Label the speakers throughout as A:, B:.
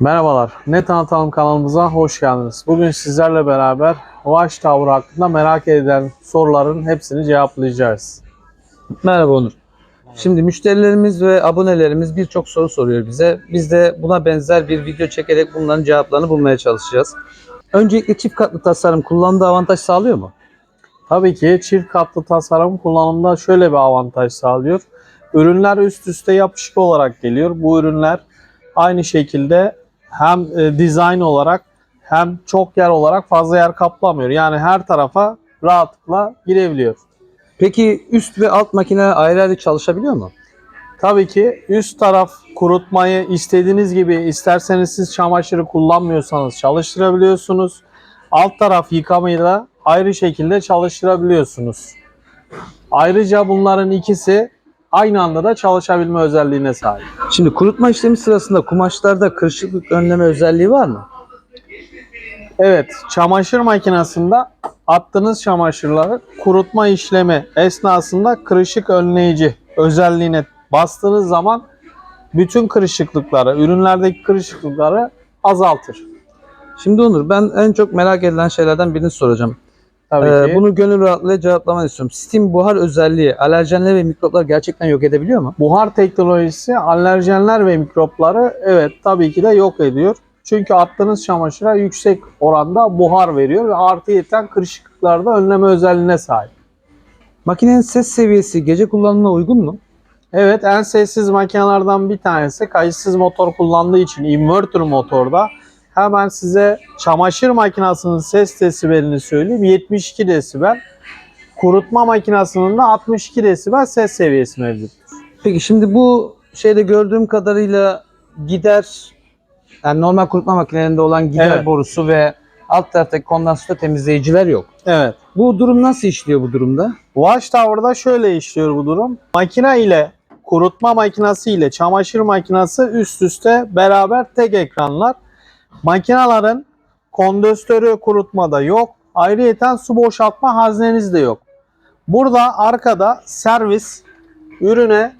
A: Merhabalar, Ne Tanıtalım kanalımıza hoş geldiniz. Bugün sizlerle beraber Watchtower hakkında merak edilen soruların hepsini cevaplayacağız.
B: Merhaba Onur. Şimdi müşterilerimiz ve abonelerimiz birçok soru soruyor bize. Biz de buna benzer bir video çekerek bunların cevaplarını bulmaya çalışacağız. Öncelikle çift katlı tasarım kullandığı avantaj sağlıyor mu?
A: Tabii ki çift katlı tasarım kullanımda şöyle bir avantaj sağlıyor. Ürünler üst üste yapışık olarak geliyor. Bu ürünler aynı şekilde hem e, dizayn olarak hem çok yer olarak fazla yer kaplamıyor. Yani her tarafa rahatlıkla girebiliyor.
B: Peki üst ve alt makineler ayrı ayrı çalışabiliyor mu?
A: Tabii ki üst taraf kurutmayı istediğiniz gibi isterseniz siz çamaşırı kullanmıyorsanız çalıştırabiliyorsunuz. Alt taraf yıkamayı da ayrı şekilde çalıştırabiliyorsunuz. Ayrıca bunların ikisi aynı anda da çalışabilme özelliğine sahip.
B: Şimdi kurutma işlemi sırasında kumaşlarda kırışıklık önleme özelliği var mı?
A: Evet, çamaşır makinesinde attığınız çamaşırları kurutma işlemi esnasında kırışık önleyici özelliğine bastığınız zaman bütün kırışıklıkları, ürünlerdeki kırışıklıkları azaltır.
B: Şimdi Onur ben en çok merak edilen şeylerden birini soracağım.
A: Tabii
B: Ee,
A: ki.
B: bunu gönül rahatlığıyla cevaplamanı istiyorum. Steam buhar özelliği alerjenler ve mikroplar gerçekten yok edebiliyor mu?
A: Buhar teknolojisi alerjenler ve mikropları evet tabii ki de yok ediyor. Çünkü attığınız çamaşıra yüksek oranda buhar veriyor ve artı yeten kırışıklıkları da önleme özelliğine sahip.
B: Makinenin ses seviyesi gece kullanımına uygun mu?
A: Evet en sessiz makinelerden bir tanesi kayıtsız motor kullandığı için inverter motorda hemen size çamaşır makinesinin ses desibelini söyleyeyim 72 desibel. Kurutma makinesinin de 62 desibel ses seviyesi mevcut.
B: Peki şimdi bu şeyde gördüğüm kadarıyla gider yani normal kurutma makinelerinde olan gider
A: Evet.
B: borusu ve alt taraftaki kondansatör temizleyiciler yok.
A: Evet.
B: Bu durum nasıl işliyor bu durumda?
A: Watchtower'da şöyle işliyor bu durum. Makine ile kurutma makinesi ile çamaşır makinesi üst üste beraber tek ekranlar. Makinelerin kondensatörü kurutmada yok. Ayrıyeten su boşaltma hazneniz de yok. Burada arkada servis ürüne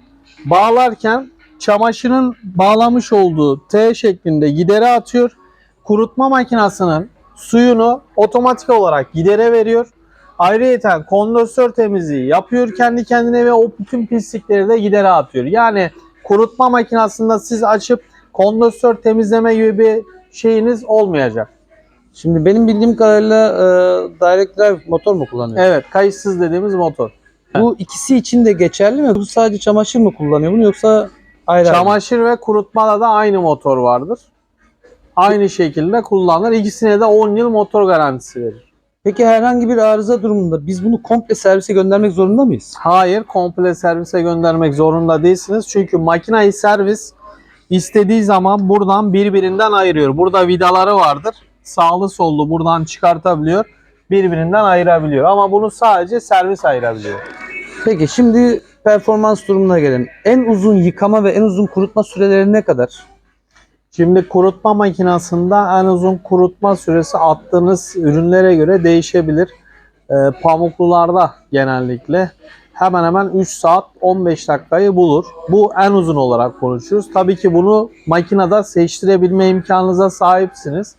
A: bağlarken çamaşırın bağlamış olduğu T şeklinde gidere atıyor. Kurutma makinesinin suyunu otomatik olarak gidere veriyor. Ayrıyeten kondansatör temizliği yapıyor kendi kendine ve o bütün pislikleri de gidere atıyor. Yani kurutma makinesinde siz açıp kondansatör temizleme gibi bir şeyiniz olmayacak.
B: Şimdi benim bildiğim kadarıyla e, direct drive motor mu kullanıyor?
A: Evet kayıtsız dediğimiz motor.
B: Bu ikisi için de geçerli mi? Bu sadece çamaşır mı kullanıyor bunu yoksa ayrı ayrı mı?
A: Çamaşır ve kurutmada da aynı motor vardır. Aynı şekilde kullanılır. İkisine de 10 yıl motor garantisi verir.
B: Peki herhangi bir arıza durumunda biz bunu komple servise göndermek zorunda mıyız?
A: Hayır, komple servise göndermek zorunda değilsiniz. Çünkü makinayı servis istediği zaman buradan birbirinden ayırıyor. Burada vidaları vardır. Sağlı sollu buradan çıkartabiliyor. Birbirinden ayırabiliyor. Ama bunu sadece servis ayırabiliyor.
B: Peki şimdi performans durumuna gelelim. En uzun yıkama ve en uzun kurutma süreleri ne kadar?
A: Şimdi kurutma makinesinde en uzun kurutma süresi attığınız ürünlere göre değişebilir. Ee, pamuklularda genellikle hemen hemen 3 saat 15 dakikayı bulur. Bu en uzun olarak konuşuyoruz. Tabii ki bunu makinede seçtirebilme imkanınıza sahipsiniz.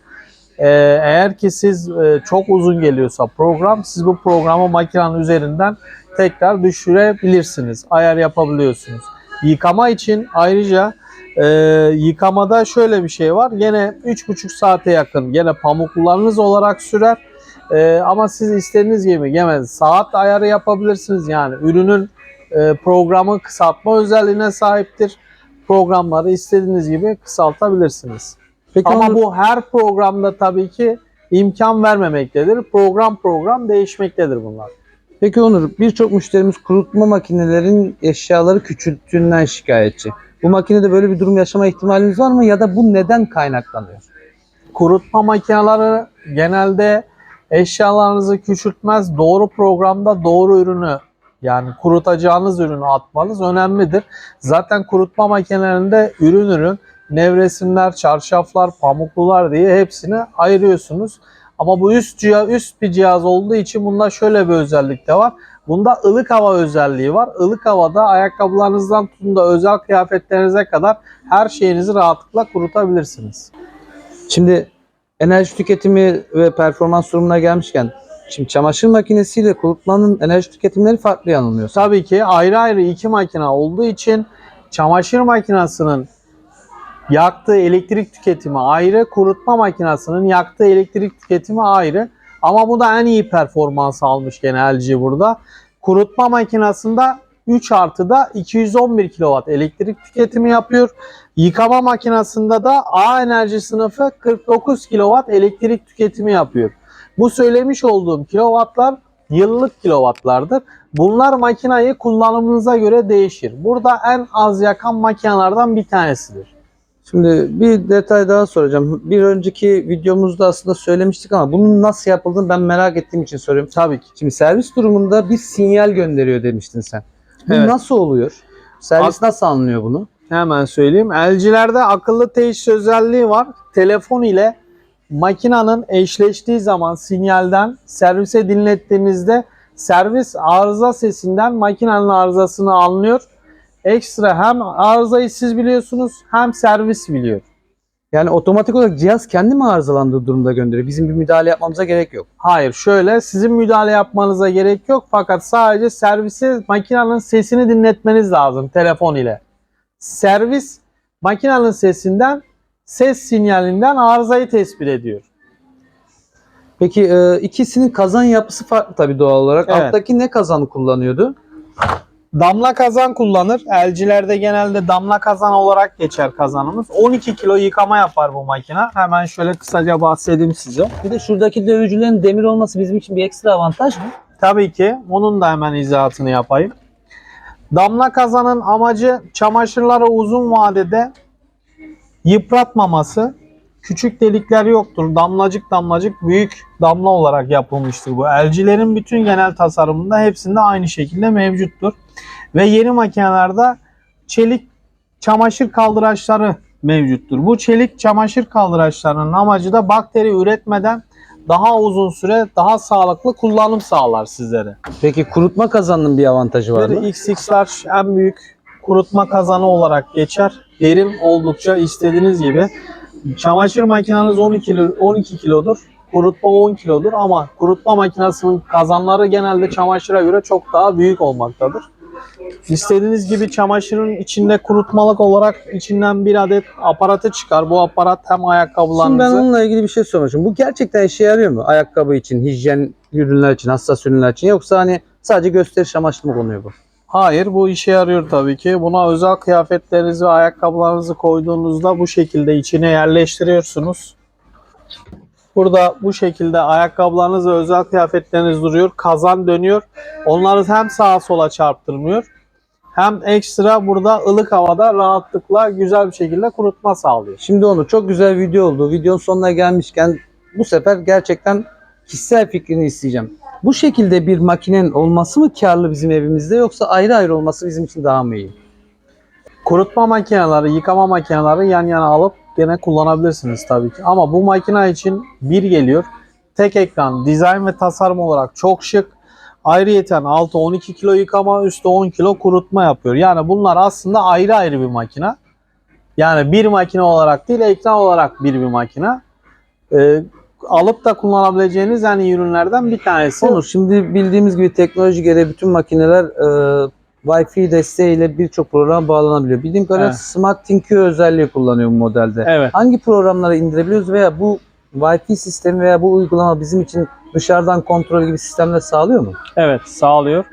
A: Ee, eğer ki siz e, çok uzun geliyorsa program, siz bu programı makinenin üzerinden tekrar düşürebilirsiniz. Ayar yapabiliyorsunuz. Yıkama için ayrıca ee, yıkamada şöyle bir şey var. Gene 3,5 saate yakın gene pamuklularınız olarak sürer. Ee, ama siz istediğiniz gibi gene saat ayarı yapabilirsiniz. Yani ürünün e, programı kısaltma özelliğine sahiptir. Programları istediğiniz gibi kısaltabilirsiniz.
B: Peki
A: Ama
B: Onur-
A: bu her programda tabii ki imkan vermemektedir. Program program değişmektedir bunlar.
B: Peki Onur, birçok müşterimiz kurutma makinelerin eşyaları küçülttüğünden şikayetçi. Bu makinede böyle bir durum yaşama ihtimaliniz var mı ya da bu neden kaynaklanıyor?
A: kurutma makineleri genelde eşyalarınızı küçültmez. Doğru programda doğru ürünü yani kurutacağınız ürünü atmanız önemlidir. Zaten kurutma makinelerinde ürün ürün nevresimler, çarşaflar, pamuklular diye hepsini ayırıyorsunuz. Ama bu üst cihaz, üst bir cihaz olduğu için bunda şöyle bir özellik de var. Bunda ılık hava özelliği var. Ilık havada ayakkabılarınızdan tutun da özel kıyafetlerinize kadar her şeyinizi rahatlıkla kurutabilirsiniz.
B: Şimdi enerji tüketimi ve performans durumuna gelmişken şimdi çamaşır makinesiyle kurutmanın enerji tüketimleri farklı yanılmıyorsa.
A: Tabii ki ayrı ayrı iki makine olduğu için çamaşır makinesinin yaktığı elektrik tüketimi ayrı, kurutma makinesinin yaktığı elektrik tüketimi ayrı. Ama bu da en iyi performans almış gene LG burada. Kurutma makinesinde 3 artıda 211 kW elektrik tüketimi yapıyor. Yıkama makinesinde de A enerji sınıfı 49 kW elektrik tüketimi yapıyor. Bu söylemiş olduğum kilovatlar yıllık kilovatlardır. Bunlar makinayı kullanımınıza göre değişir. Burada en az yakan makinelerden bir tanesidir.
B: Şimdi bir detay daha soracağım. Bir önceki videomuzda aslında söylemiştik ama bunun nasıl yapıldığını ben merak ettiğim için soruyorum.
A: Tabii ki.
B: Şimdi servis durumunda bir sinyal gönderiyor demiştin sen. Bu
A: Evet.
B: nasıl oluyor? Servis nasıl anlıyor bunu?
A: Hemen söyleyeyim. LG'lerde akıllı teşhis özelliği var. Telefon ile makinenin eşleştiği zaman sinyalden servise dinlettiğinizde servis arıza sesinden makinenin arızasını anlıyor. Ekstra hem arızayı siz biliyorsunuz hem servis biliyor.
B: Yani otomatik olarak cihaz kendi mi arızalandığı durumda gönderiyor? Bizim bir müdahale yapmamıza gerek yok.
A: Hayır şöyle sizin müdahale yapmanıza gerek yok fakat sadece servise makinenin sesini dinletmeniz lazım telefon ile. Servis makinenin sesinden ses sinyalinden arızayı tespit ediyor.
B: Peki e, ikisinin kazan yapısı farklı tabii doğal olarak.
A: Evet.
B: Alttaki ne kazanı kullanıyordu?
A: Damla kazan kullanır. Elcilerde genelde damla kazan olarak geçer kazanımız. 12 kilo yıkama yapar bu makine. Hemen şöyle kısaca bahsedeyim size.
B: Bir de şuradaki dövücülerin demir olması bizim için bir ekstra avantaj mı?
A: Tabii ki onun da hemen izahatını yapayım. Damla kazanın amacı çamaşırları uzun vadede yıpratmaması. Küçük delikler yoktur. Damlacık damlacık büyük damla olarak yapılmıştır bu. Elcilerin bütün genel tasarımında hepsinde aynı şekilde mevcuttur. Ve yeni makinelerde çelik çamaşır kaldıraçları mevcuttur. Bu çelik çamaşır kaldıraçlarının amacı da bakteri üretmeden daha uzun süre daha sağlıklı kullanım sağlar sizlere.
B: Peki kurutma kazanının bir avantajı var mı?
A: Bir XX'ler en büyük kurutma kazanı olarak geçer. Derin oldukça istediğiniz gibi. Çamaşır makineniz 12 kilo, 12 kilodur. Kurutma 10 kilodur ama kurutma makinesinin kazanları genelde çamaşıra göre çok daha büyük olmaktadır. İstediğiniz gibi çamaşırın içinde kurutmalık olarak içinden bir adet aparatı çıkar. Bu aparat hem
B: Şimdi ben
A: ayakkabılarınızı
B: onunla ilgili bir şey istiyorum. Bu gerçekten işe yarıyor mu? Ayakkabı için, hijyen ürünler için, hassas ürünler için yoksa hani sadece gösteriş amaçlı mı konuyor bu?
A: Hayır bu işe yarıyor tabii ki. Buna özel kıyafetlerinizi ve ayakkabılarınızı koyduğunuzda bu şekilde içine yerleştiriyorsunuz. Burada bu şekilde ayakkabılarınız ve özel kıyafetleriniz duruyor. Kazan dönüyor. Onları hem sağa sola çarptırmıyor. Hem ekstra burada ılık havada rahatlıkla güzel bir şekilde kurutma sağlıyor.
B: Şimdi onu çok güzel video oldu. Videonun sonuna gelmişken bu sefer gerçekten kişisel fikrini isteyeceğim. Bu şekilde bir makinen olması mı karlı bizim evimizde yoksa ayrı ayrı olması bizim için daha mı iyi?
A: Kurutma makineleri, yıkama makineleri yan yana alıp gene kullanabilirsiniz tabii ki. Ama bu makine için bir geliyor. Tek ekran, dizayn ve tasarım olarak çok şık. Ayrıyeten altı 12 kilo yıkama, üstü 10 kilo kurutma yapıyor. Yani bunlar aslında ayrı ayrı bir makine. Yani bir makine olarak değil, ekran olarak bir bir makine. Ee, alıp da kullanabileceğiniz en iyi ürünlerden bir tanesi.
B: Onur şimdi bildiğimiz gibi teknoloji gereği bütün makineler e, Wi-Fi desteğiyle birçok programa bağlanabiliyor. Bildiğim kadarıyla
A: Evet.
B: Smart ThinQ özelliği kullanıyor bu modelde.
A: Evet.
B: Hangi programları indirebiliyoruz veya bu Wi-Fi sistemi veya bu uygulama bizim için dışarıdan kontrol gibi sistemler sağlıyor mu?
A: Evet sağlıyor.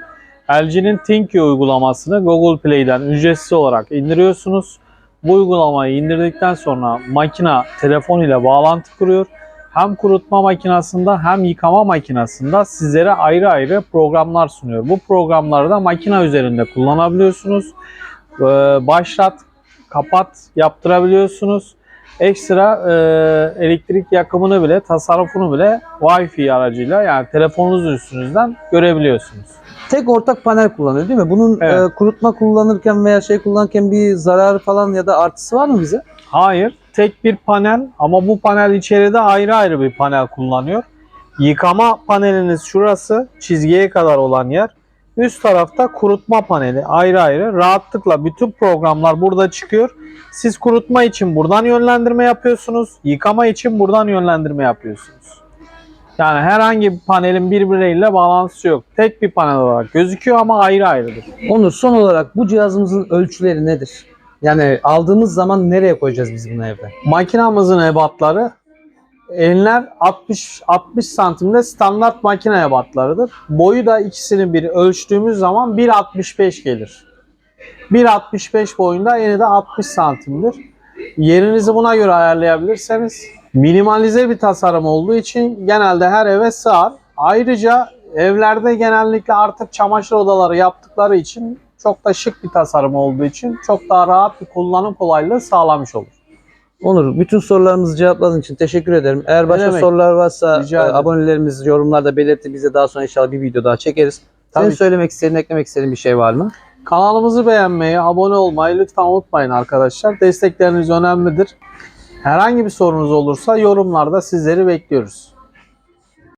A: LG'nin ThinQ uygulamasını Google Play'den ücretsiz olarak indiriyorsunuz. Bu uygulamayı indirdikten sonra makine telefon ile bağlantı kuruyor. Hem kurutma makinesinde hem yıkama makinesinde sizlere ayrı ayrı programlar sunuyor. Bu programları da makine üzerinde kullanabiliyorsunuz. Ee, Başlat, kapat yaptırabiliyorsunuz. Ekstra e, elektrik yakımını bile, tasarrufunu bile Wi-Fi aracıyla yani telefonunuzun üstünüzden görebiliyorsunuz.
B: Tek ortak panel kullanıyor değil mi? Bunun
A: Evet.
B: e, kurutma kullanırken veya şey kullanırken bir zararı falan ya da artısı var mı bize?
A: Hayır, tek bir panel ama bu panel içeride ayrı ayrı bir panel kullanıyor. Yıkama paneliniz şurası, çizgiye kadar olan yer. Üst tarafta kurutma paneli ayrı ayrı. Rahatlıkla bütün programlar burada çıkıyor. Siz kurutma için buradan yönlendirme yapıyorsunuz. Yıkama için buradan yönlendirme yapıyorsunuz. Yani herhangi bir panelin birbirleriyle bağlantısı yok. Tek bir panel olarak gözüküyor ama ayrı ayrıdır.
B: Onur son olarak bu cihazımızın ölçüleri nedir? Yani aldığımız zaman nereye koyacağız biz bunu evde?
A: Makinamızın ebatları enler 60 60 santimde standart makine ebatlarıdır. Boyu da ikisini bir ölçtüğümüz zaman 1.65 gelir. 1.65 boyunda eni de 60 santimdir. Yerinizi buna göre ayarlayabilirseniz minimalize bir tasarım olduğu için genelde her eve sığar. Ayrıca evlerde genellikle artık çamaşır odaları yaptıkları için çok da şık bir tasarım olduğu için çok daha rahat bir kullanım kolaylığı sağlamış olur.
B: Onur bütün sorularımızı cevapladığın için teşekkür ederim. Eğer başka
A: demek?
B: sorular varsa e, abonelerimiz yorumlarda belirtti. Biz de daha sonra inşallah bir video daha çekeriz. Senin
A: Tabii.
B: söylemek istediğin, eklemek istediğin bir şey var mı?
A: Kanalımızı beğenmeyi, abone olmayı lütfen unutmayın arkadaşlar. Destekleriniz önemlidir. Herhangi bir sorunuz olursa yorumlarda sizleri bekliyoruz.